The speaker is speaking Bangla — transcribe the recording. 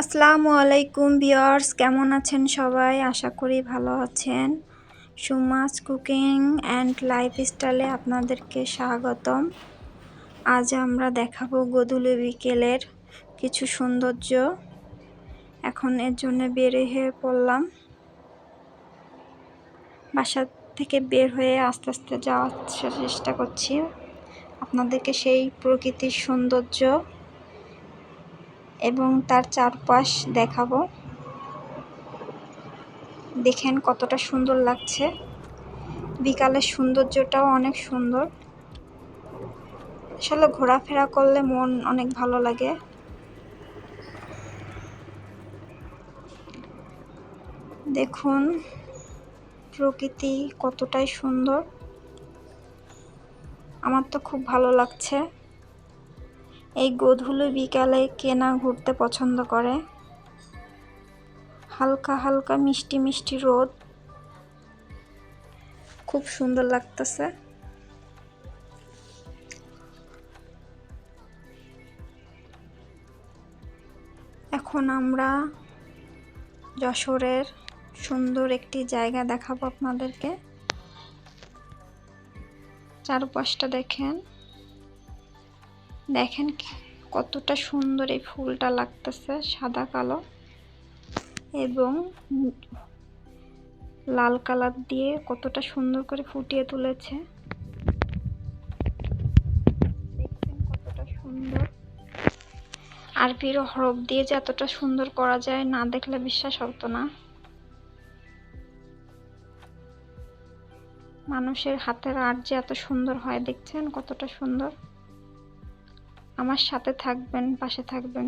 আসসালামু আলাইকুম বিয়ার্স কেমন আছেন সবাই? আশা করি ভালো আছেন। সুমাস কুকিং অ্যান্ড লাইফস্টাইলে আপনাদেরকে স্বাগতম। আজ আমরা দেখাবো গধুলি বিকেলের কিছু সৌন্দর্য। এখন এর জন্য বের হয়ে পড়লাম। বাসা থেকে বের হয়ে আস্তে আস্তে যাওয়ার চেষ্টা করছি। আপনাদেরকে সেই প্রকৃতির সৌন্দর্য এবং তার চারপাশ দেখাবো। দেখেন কতটা সুন্দর লাগছে। বিকালের সৌন্দর্যটাও অনেক সুন্দর। আসলে ঘোরাফেরা করলে মন অনেক ভালো লাগে। দেখুন প্রকৃতি কতটাই সুন্দর। আমার তো খুব ভালো লাগছে। এই গোধূলি বিকালে কেনা ঘুরতে পছন্দ করে। হালকা হালকা মিষ্টি মিষ্টি রোদ। খুব সুন্দর লাগতেছে। এখন আমরা যশোরের সুন্দর একটি জায়গা দেখাবো আপনাদেরকে। চারপাশটা দেখেন। দেখেন কতটা সুন্দর এই ফুলটা লাগতেছে, সাদা, কালো এবং লাল কালার দিয়ে কতটা সুন্দর করে ফুটিয়ে তুলেছে। দেখছেন কতটা সুন্দর। হরফ দিয়ে যে এতটা সুন্দর করা যায়, না দেখলে বিশ্বাস হতো না। মানুষের হাতের আর্ট যে এত সুন্দর হয়, দেখছেন কতটা সুন্দর। আমার সাথে থাকবেন পাশে থাকবেন।